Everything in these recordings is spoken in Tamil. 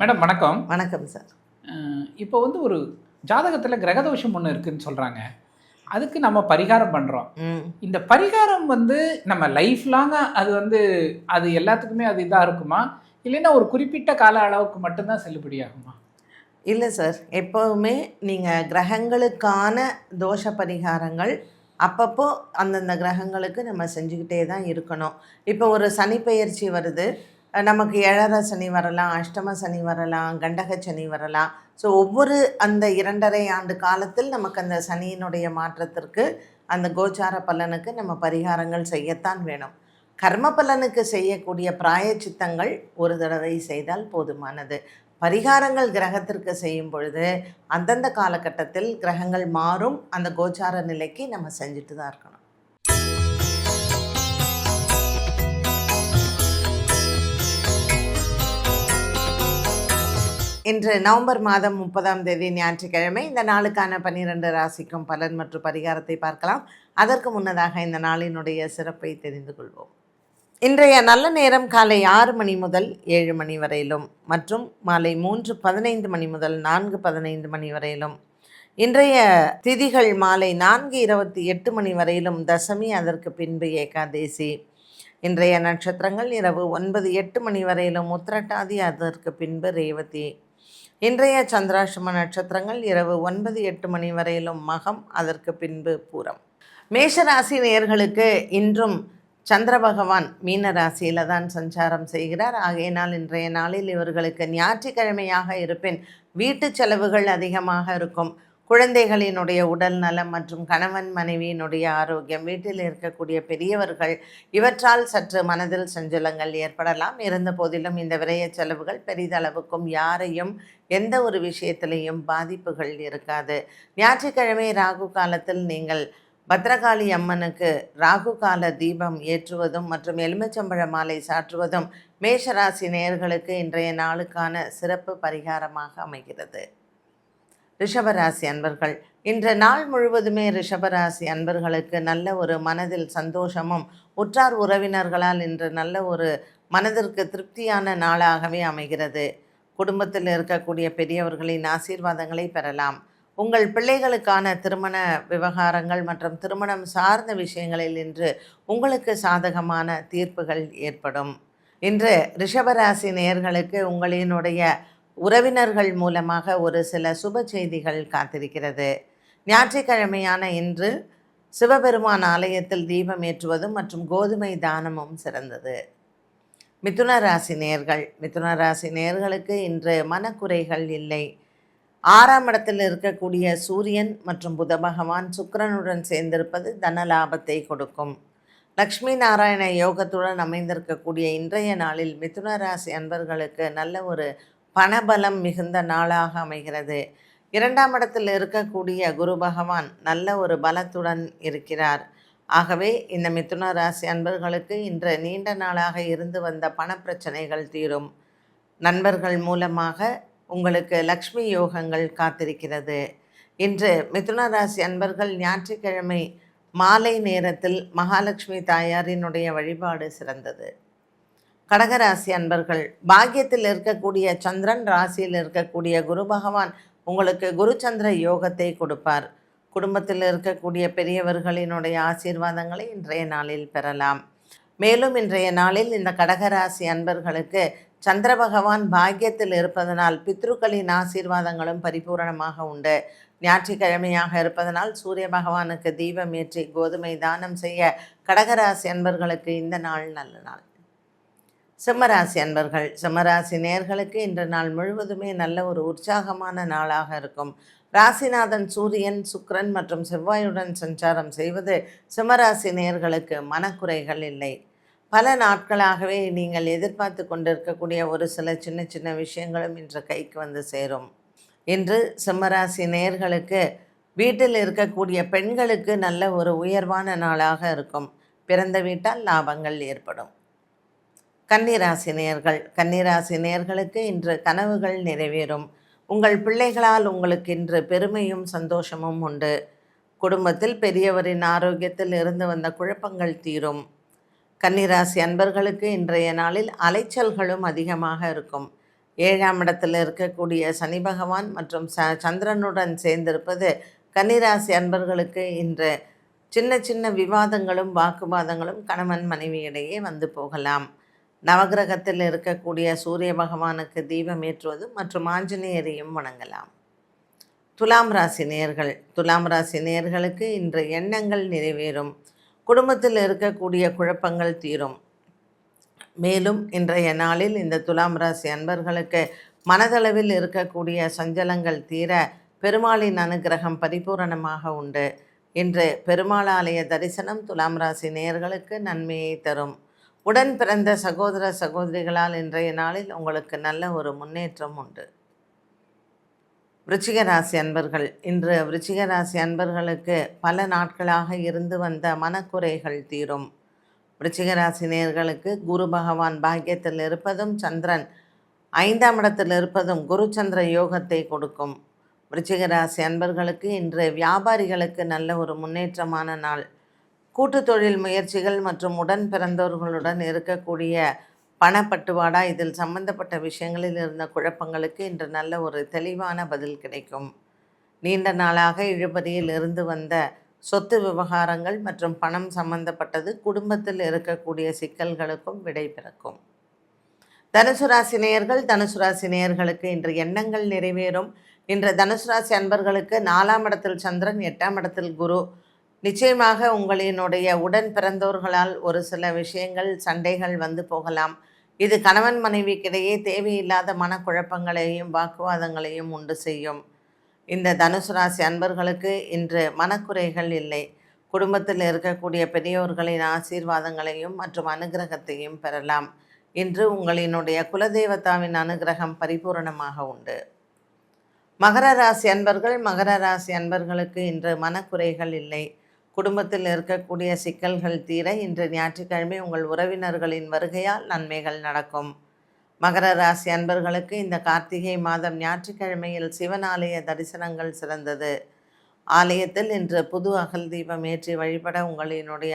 மேடம் வணக்கம். வணக்கம் சார். இப்போ வந்து ஒரு ஜாதகத்தில் கிரகதோஷம் ஒன்று இருக்குன்னு சொல்கிறாங்க அதுக்கு நம்ம பரிகாரம் பண்ணுறோம் இந்த பரிகாரம் வந்து நம்ம லைஃப் லாங்காக அது வந்து அது எல்லாத்துக்குமே அது இதாக இருக்குமா? இல்லைன்னா ஒரு குறிப்பிட்ட கால அளவுக்கு மட்டும்தான் செல்லுபடியாகுமா இல்லை சார். எப்போவுமே நீங்கள் கிரகங்களுக்கான தோஷ பரிகாரங்கள் அப்பப்போ அந்தந்த கிரகங்களுக்கு நம்ம செஞ்சுக்கிட்டே தான் இருக்கணும். இப்போ ஒரு சனி பெயர்ச்சி வருது. நமக்கு ஏழரை சனி வரலாம் அஷ்டம சனி வரலாம் கண்டக சனி வரலாம். ஸோ ஒவ்வொரு அந்த இரண்டரை ஆண்டு காலத்தில் நமக்கு அந்த சனியினுடைய மாற்றத்திற்கு அந்த கோச்சார பலனுக்கு நம்ம பரிகாரங்கள் செய்யத்தான் வேணும். கர்ம பலனுக்கு செய்யக்கூடிய பிராயச்சித்தங்கள் ஒரு தடவை செய்தால் போதுமானது. பரிகாரங்கள் கிரகத்திற்கு செய்யும் பொழுது அந்தந்த காலகட்டத்தில் கிரகங்கள் மாறும் அந்த கோச்சார நிலைக்கு நம்ம செஞ்சுட்டு தான் இருக்கணும். இன்று நவம்பர் மாதம் முப்பதாம் தேதி ஞாயிற்றுக்கிழமை இந்த நாளுக்கான பன்னிரண்டு ராசிக்கும் பலன் மற்றும் பரிகாரத்தை பார்க்கலாம். அதற்கு முன்னதாக இந்த நாளினுடைய சிறப்பை தெரிந்து கொள்வோம். இன்றைய நல்ல நேரம் காலை ஆறு மணி முதல் ஏழு மணி வரையிலும் மற்றும் மாலை மூன்று பதினைந்து மணி முதல் நான்கு பதினைந்து மணி வரையிலும். இன்றைய திதிகள் மாலை நான்கு இருபத்தி எட்டு மணி வரையிலும் தசமி அதற்கு பின்பு ஏகாதேசி. இன்றைய நட்சத்திரங்கள் இரவு ஒன்பது எட்டு மணி வரையிலும் உத்திரட்டாதி அதற்கு பின்பு ரேவதி. இன்றைய சந்திராஷ்டம நட்சத்திரங்கள் இரவு ஒன்பது எட்டு மணி வரையிலும் மகம் அதற்கு பின்பு பூரம். மேஷராசி நேயர்களுக்கு இன்றும் சந்திர பகவான் மீன ராசியில தான் சஞ்சாரம் செய்கிறார். ஆகையினால் இன்றைய நாளில் இவர்களுக்கு ஞாயிற்றுக்கிழமையாக இருப்பின் வீட்டு செலவுகள் அதிகமாக இருக்கும். குழந்தைகளினுடைய உடல் நலம் மற்றும் கணவன் மனைவியினுடைய ஆரோக்கியம் வீட்டில் இருக்கக்கூடிய பெரியவர்கள் இவற்றால் சற்று மனதில் சஞ்சலங்கள் ஏற்படலாம். இருந்த போதிலும் இந்த விரைய செலவுகள் பெரிதளவுக்கும் யாரையும் எந்த ஒரு விஷயத்திலையும் பாதிப்புகள் இருக்காது. ஞாயிற்றுக்கிழமை ராகு காலத்தில் நீங்கள் பத்ரகாளி அம்மனுக்கு ராகு கால தீபம் ஏற்றுவதும் மற்றும் எலுமிச்சம்பழ மாலை சாற்றுவதும் மேஷராசி நேயர்களுக்கு இன்றைய நாளுக்கான சிறப்பு பரிகாரமாக அமைகிறது. ரிஷபராசி அன்பர்கள் இன்று நாள் முழுவதுமே ரிஷபராசி அன்பர்களுக்கு நல்ல ஒரு மனதில் சந்தோஷமும் உற்றார் உறவினர்களால் இன்று நல்ல ஒரு மனதிற்கு திருப்தியான நாளாகவே அமைகிறது. குடும்பத்தில் இருக்கக்கூடிய பெரியவர்களின் ஆசீர்வாதங்களை பெறலாம். உங்கள் பிள்ளைகளுக்கான திருமண விவகாரங்கள் மற்றும் திருமணம் சார்ந்த விஷயங்களில் இன்று உங்களுக்கு சாதகமான தீர்ப்புகள் ஏற்படும். இன்று ரிஷபராசி நேயர்களுக்கு உங்களினுடைய உறவினர்கள் மூலமாக ஒரு சில சுப செய்திகள் காத்திருக்கிறது. ஞாயிற்றுக்கிழமையான இன்று சிவபெருமான் ஆலயத்தில் தீபம் ஏற்றுவதும் மற்றும் கோதுமை தானமும் சிறந்தது. மிதுன ராசி நேர்கள் மிதுன ராசி நேர்களுக்கு இன்று மனக்குறைகள் இல்லை. ஆறாம் இடத்தில் இருக்கக்கூடிய சூரியன் மற்றும் புத பகவான் சுக்கிரனுடன் சேர்ந்திருப்பது தன லாபத்தை கொடுக்கும். லக்ஷ்மி நாராயண யோகத்துடன் அமைந்திருக்கக்கூடிய இன்றைய நாளில் மிதுன ராசி அன்பர்களுக்கு நல்ல ஒரு பணபலம் மிகுந்த நாளாக அமைகிறது. இரண்டாம் இடத்தில் இருக்கக்கூடிய குரு பகவான் நல்ல ஒரு பலத்துடன் இருக்கிறார். ஆகவே இந்த மிதுன ராசி அன்பர்களுக்கு இன்று நீண்ட நாளாக இருந்து வந்த பணப்பிரச்சனைகள் தீரும். நண்பர்கள் மூலமாக உங்களுக்கு லக்ஷ்மி யோகங்கள் காத்திருக்கிறது. இன்று மிதுன ராசி அன்பர்கள் ஞாயிற்றுக்கிழமை மாலை நேரத்தில் மகாலட்சுமி தாயாரினுடைய வழிபாடு சிறந்தது. கடகராசி அன்பர்கள் பாக்கியத்தில் இருக்கக்கூடிய சந்திரன் ராசியில் இருக்கக்கூடிய குரு பகவான் உங்களுக்கு குரு சந்திர யோகத்தை கொடுப்பார். குடும்பத்தில் இருக்கக்கூடிய பெரியவர்களினுடைய ஆசீர்வாதங்களை இன்றைய நாளில் பெறலாம். மேலும் இன்றைய நாளில் இந்த கடகராசி அன்பர்களுக்கு சந்திர பகவான் பாக்கியத்தில் இருப்பதனால் பித்ருக்களின் ஆசீர்வாதங்களும் பரிபூரணமாக உண்டு. ஞாயிற்றுக்கிழமையாக இருப்பதனால் சூரிய பகவானுக்கு தீபம் ஏற்றி கோதுமை தானம் செய்ய கடகராசி அன்பர்களுக்கு இந்த நாள் நல்ல நாள். சிம்மராசி அன்பர்கள் சிம்மராசி நேர்களுக்கு இன்று நாள் முழுவதுமே நல்ல ஒரு உற்சாகமான நாளாக இருக்கும். ராசிநாதன் சூரியன் சுக்ரன் மற்றும் செவ்வாயுடன் சஞ்சாரம் செய்வது சிம்மராசி நேர்களுக்கு மனக்குறைகள் இல்லை. பல நாட்களாகவே நீங்கள் எதிர்பார்த்து கொண்டிருக்கக்கூடிய ஒரு சில சின்ன சின்ன விஷயங்களும் இன்று கைக்கு வந்து சேரும். இன்று சிம்மராசி நேர்களுக்கு வீட்டில் இருக்கக்கூடிய பெண்களுக்கு நல்ல ஒரு உயர்வான நாளாக இருக்கும். பிறந்த வீட்டால் லாபங்கள் ஏற்படும். கன்னிராசி நேயர்கள் கன்னிராசி நேயர்களுக்கு இன்று கனவுகள் நிறைவேறும். உங்கள் பிள்ளைகளால் உங்களுக்கு இன்று பெருமையும் சந்தோஷமும் உண்டு. குடும்பத்தில் பெரியவரின் ஆரோக்கியத்தில் இருந்து வந்த குழப்பங்கள் தீரும். கன்னிராசி அன்பர்களுக்கு இன்றைய நாளில் அலைச்சல்களும் அதிகமாக இருக்கும். ஏழாம் இடத்தில் இருக்கக்கூடிய சனி பகவான் மற்றும் ச சந்திரனுடன் சேர்ந்திருப்பது கன்னிராசி அன்பர்களுக்கு இன்று சின்ன சின்ன விவாதங்களும் வாக்குவாதங்களும் கணவன் மனைவியிடையே வந்து போகலாம். நவகிரகத்தில் இருக்கக்கூடிய சூரிய பகவானுக்கு தீபம் ஏற்றுவது மற்றும் ஆஞ்சநேயரையும் வணங்கலாம். துலாம் ராசி நேர்கள். துலாம் ராசி நேர்களுக்கு இன்று எண்ணங்கள் நிறைவேறும். குடும்பத்தில் இருக்கக்கூடிய குழப்பங்கள் தீரும். மேலும் இன்றைய நாளில் இந்த துலாம் ராசி அன்பர்களுக்கு மனதளவில் இருக்கக்கூடிய சஞ்சலங்கள் தீர பெருமாளின் அனுகிரகம் பரிபூரணமாக உண்டு. இன்று பெருமாள் ஆலய தரிசனம் துலாம் ராசி நேயர்களுக்கு நன்மையை தரும். உடன் பிறந்த சகோதர சகோதரிகளால் இன்றைய நாளில் உங்களுக்கு நல்ல ஒரு முன்னேற்றம் உண்டு. விருச்சிக ராசி அன்பர்கள் இன்று விருச்சிக ராசி அன்பர்களுக்கு பல நாட்களாக இருந்து வந்த மனக்குறைகள் தீரும். விருச்சிக ராசி நேயர்களுக்கு குரு பகவான் பாக்கியத்தில் இருப்பதும் சந்திரன் ஐந்தாம் இடத்தில் இருப்பதும் குருச்சந்திர யோகத்தை கொடுக்கும். விருச்சிக ராசி அன்பர்களுக்கு இன்று வியாபாரிகளுக்கு நல்ல ஒரு முன்னேற்றமான நாள். கூட்டு தொழில் முயற்சிகள் மற்றும் உடன் பிறந்தவர்களுடன் இருக்கக்கூடிய பணப்பட்டுவாடா? இதில் சம்பந்தப்பட்ட விஷயங்களில் இருந்த குழப்பங்களுக்கு இன்று நல்ல ஒரு தெளிவான பதில் கிடைக்கும். நீண்ட நாளாக இழுபறியில் இருந்து வந்த சொத்து விவகாரங்கள் மற்றும் பணம் சம்பந்தப்பட்டது குடும்பத்தில் இருக்கக்கூடிய சிக்கல்களுக்கும் விடை பிறக்கும். தனுசு ராசி நேயர்கள் தனுசு நேயர்களுக்கு இன்று எண்ணங்கள் நிறைவேறும். இன்று தனுசு ராசி அன்பர்களுக்கு நாலாம் இடத்தில் சந்திரன் எட்டாம் இடத்தில் குரு. நிச்சயமாக உங்களினுடைய உடன் பிறந்தோர்களால் ஒரு சில விஷயங்கள் சண்டைகள் வந்து போகலாம். இது கணவன் மனைவிக்கிடையே தேவையில்லாத மனக்குழப்பங்களையும் வாக்குவாதங்களையும் உண்டு செய்யும். இந்த தனுசு ராசி அன்பர்களுக்கு இன்று மனக்குறைகள் இல்லை. குடும்பத்தில் இருக்கக்கூடிய பெரியோர்களின் ஆசீர்வாதங்களையும் மற்றும் அனுகிரகத்தையும் பெறலாம். இன்று உங்களினுடைய குலதெய்வத்தாவின் அனுகிரகம் பரிபூரணமாக உண்டு. மகர ராசி அன்பர்கள் மகர ராசி அன்பர்களுக்கு இன்று மனக்குறைகள் இல்லை. குடும்பத்தில் இருக்கக்கூடிய சிக்கல்கள் தீர இன்று ஞாயிற்றுக்கிழமை உங்கள் உறவினர்களின் வருகையால் நன்மைகள் நடக்கும். மகர ராசி அன்பர்களுக்கு இந்த கார்த்திகை மாதம் ஞாயிற்றுக்கிழமையில் சிவன் ஆலய தரிசனங்கள் சிறந்தது. ஆலயத்தில் இன்று புது அகல் தீபம் ஏற்றி வழிபட உங்களினுடைய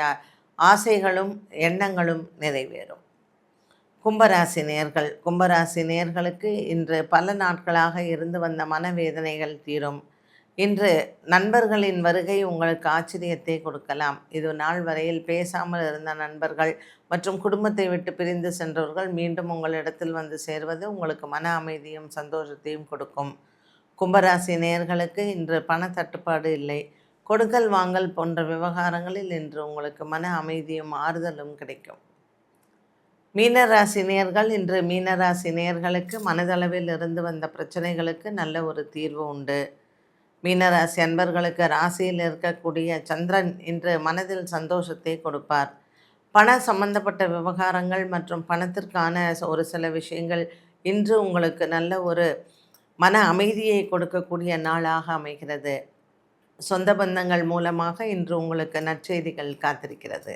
ஆசைகளும் எண்ணங்களும் நிறைவேறும். கும்பராசி நேர்கள். கும்பராசி நேர்களுக்கு இன்று பல நாட்களாக இருந்து வந்த மனவேதனைகள் தீரும். இன்று நண்பர்களின் வருகை உங்களுக்கு ஆச்சரியத்தை கொடுக்கலாம். இது நாள் வரையில் பேசாமல் இருந்த நண்பர்கள் மற்றும் குடும்பத்தை விட்டு பிரிந்து சென்றவர்கள் மீண்டும் உங்களிடத்தில் வந்து சேர்வது உங்களுக்கு மன அமைதியும் சந்தோஷத்தையும் கொடுக்கும். கும்பராசி நேயர்களுக்கு இன்று பண தட்டுப்பாடு இல்லை. கொடுக்கல் வாங்கல் போன்ற விவகாரங்களில் இன்று உங்களுக்கு மன அமைதியும் ஆறுதலும் கிடைக்கும். மீனராசி நேயர்கள் இன்று மீனராசி நேயர்களுக்கு மனதளவில் இருந்து வந்த பிரச்சனைகளுக்கு நல்ல ஒரு தீர்வு உண்டு. மீனராசி அன்பர்களுக்கு ராசியில் இருக்கக்கூடிய சந்திரன் இன்று மனதில் சந்தோஷத்தை கொடுப்பார். பண சம்பந்தப்பட்ட விவகாரங்கள் மற்றும் பணத்திற்கான ஒரு சில விஷயங்கள் இன்று உங்களுக்கு நல்ல ஒரு மன அமைதியை கொடுக்கக்கூடிய நாளாக அமைகிறது. சொந்த பந்தங்கள் மூலமாக இன்று உங்களுக்கு நற்செய்திகள் காத்திருக்கிறது.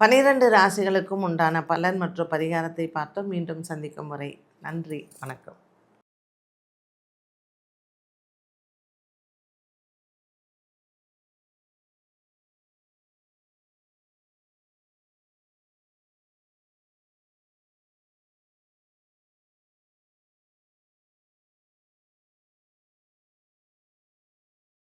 பனிரெண்டு ராசிகளுக்கும் உண்டான பலன் மற்றும் பரிகாரத்தை பார்த்தோம். மீண்டும் சந்திக்கும் முறை நன்றி வணக்கம்.